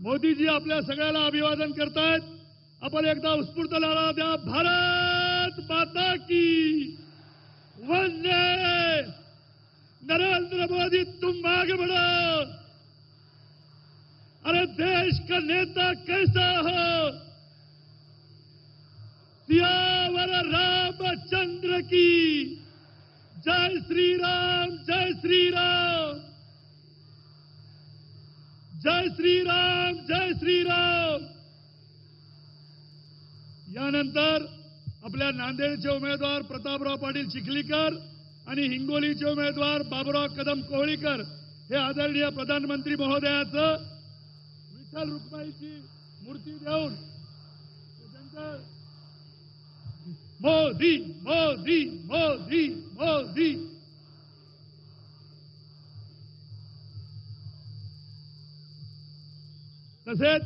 मोदीजी आपल्या सगळ्याला अभिवादन करतायत. आपण एकदा उत्स्फूर्त लढा द्या. भारत माता की वंदे. नरेंद्र मोदी तुम आगे बढ़ो. अरे देश का नेता कैसा हो? सियावर रामचंद्र की। जय श्री राम जय श्री राम जय श्रीराम जय श्रीराम. यानंतर आपल्या नांदेडचे उमेदवार प्रतापराव पाटील चिखलीकर आणि हिंगोलीचे उमेदवार बाबुराव कदम कोहळीकर हे आदरणीय प्रधानमंत्री महोदयाचं विठ्ठल रुक्माईची मूर्ती देऊन त्यांचं मोदी मोदी मोदी मोदी तसेच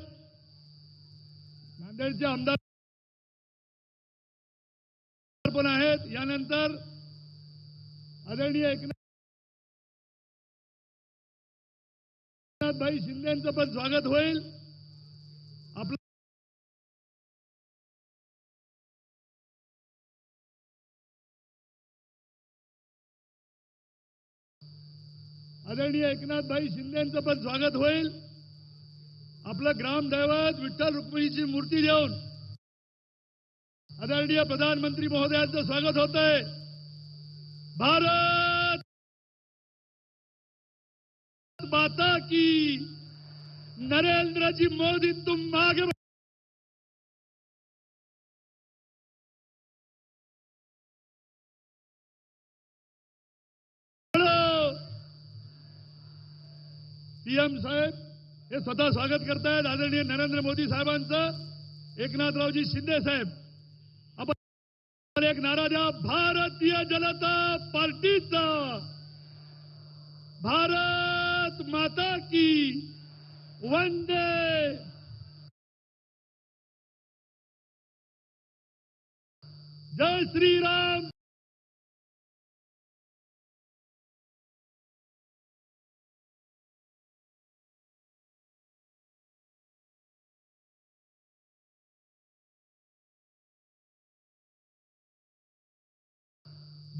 नांदेडचे आमदार पण आहेत. यानंतर आदरणीय एकनाथ भाई शिंदे यांचं पण स्वागत होईल. आपलं आदरणीय शिंदे यांचं पण स्वागत होईल. आपलं ग्रामदैवत विठ्ठल रुक्मिणीची मूर्ती देऊन आदरणीय प्रधानमंत्री महोदयांचं स्वागत होत आहे भारत माता की नरेंद्रजी मोदी तुम मागे पीएम साहेब हे स्वतः स्वागत करतायत आदरणीय नरेंद्र मोदी साहेबांचं. एकनाथरावजी शिंदे साहेब. आपण एक नारा द्या भारतीय जनता पार्टीचा. भारत माता की वंदे. जय श्रीराम.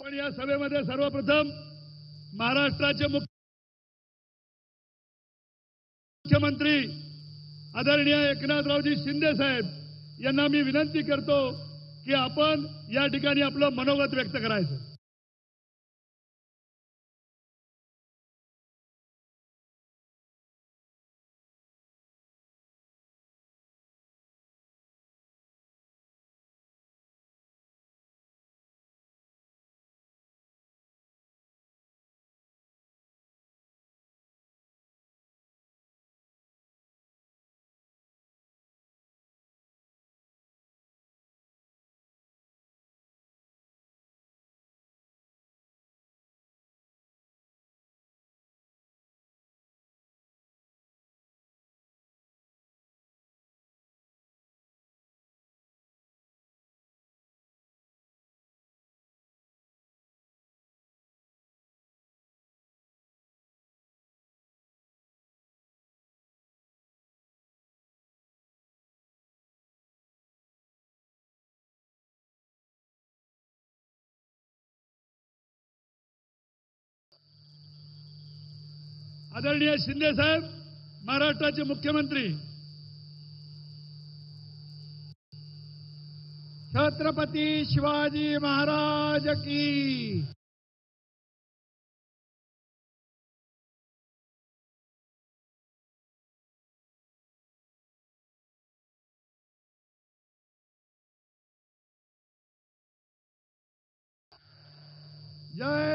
पण या सभेमध्ये सर्वप्रथम महाराष्ट्राचे मुख्यमंत्री आदरणीय एकनाथरावजी शिंदे साहेब यांना मी विनंती करतो की आपण या ठिकाणी आपलं मनोगत व्यक्त करायचं. आदरणीय शिंदे साहेब महाराष्ट्राचे मुख्यमंत्री. छत्रपती शिवाजी महाराज की. जय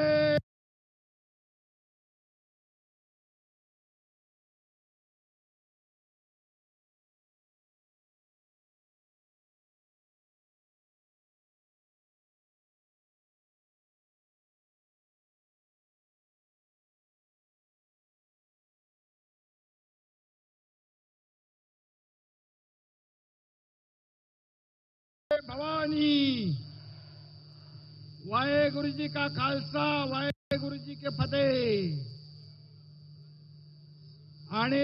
भवानी वाहेगुरु जी का खालसा वाहेगुरु जी के फतेह। आणि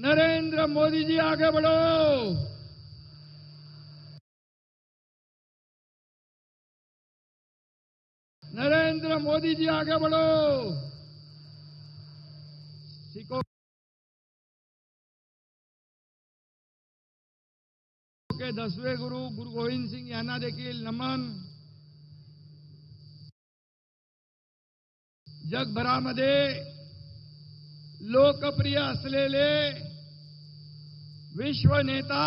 नरेंद्र मोदी जी आगे बढ़ो। नरेंद्र मोदी जी आगे बढ़ो। सीखो के दसवे गुरु गुरु गोविंद सिंह यांना देखील नमन। जगभरामध्ये लोकप्रिय असलेले विश्व नेता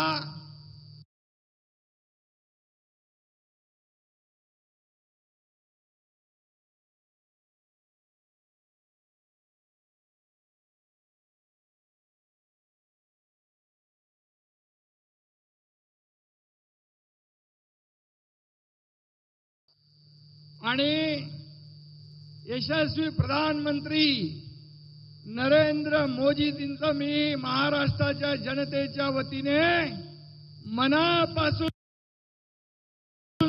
आणि यशस्वी प्रधानमंत्री नरेंद्र मोदीजींचं मी महाराष्ट्राच्या जनतेच्या वतीने मनापासून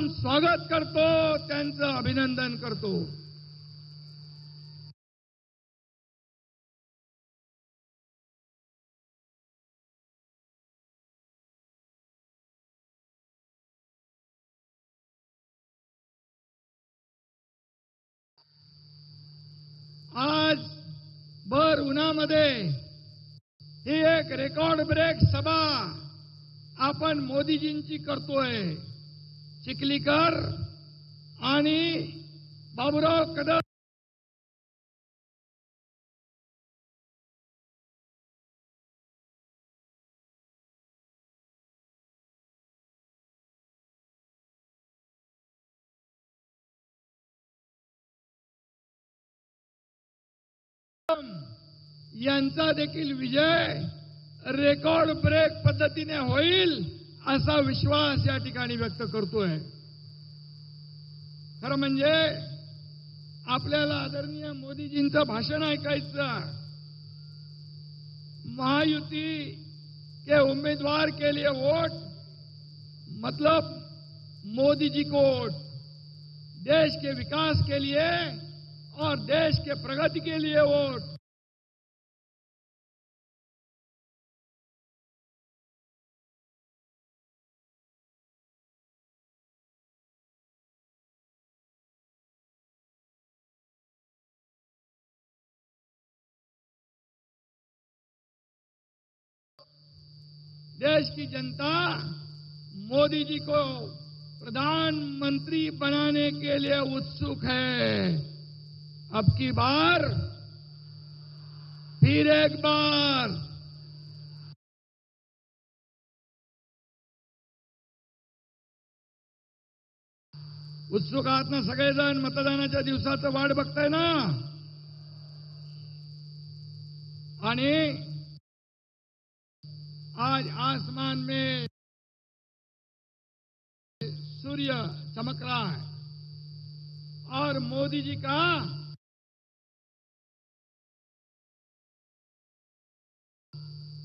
स्वागत करतो त्यांचं अभिनंदन करतो. भर उन्हामध्ये ही एक रेकॉर्ड ब्रेक सभा आपण मोदीजींची करतोय. चिखलीकर आणि बाबुराव कदम यांचा देखील विजय रेकॉर्ड ब्रेक पद्धतीने होईल असा विश्वास या ठिकाणी व्यक्त करतोय. खरं म्हणजे आपल्याला आदरणीय मोदीजींचं भाषण ऐकायचं महायुति के उम्मीदवार के लिए वोट मतलब मोदी जी को वोट. देश के विकास के लिए और देश के प्रगति के लिए वोट. देश की जनता मोदी जी को प्रधानमंत्री बनाने के लिए उत्सुक है। अब की बार, फिर एक बार। उत्सुक आहात ना सगळेजण मतदानाच्या दिवसाचं वाट बघताय ना? आणि आज आसमान में सूर्य चमक रहा है। और मोदी जी का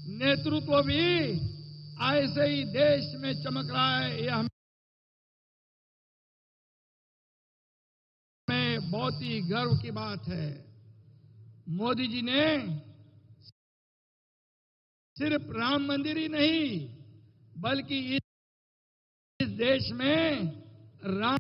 नेतृत्व भी ऐसे ही देश में चमक रहा है। ये हमें बहुत ही गर्व की बात है। मोदी जी ने सिर्फ राम मंदिर ही नहीं बल्कि इस देश में राम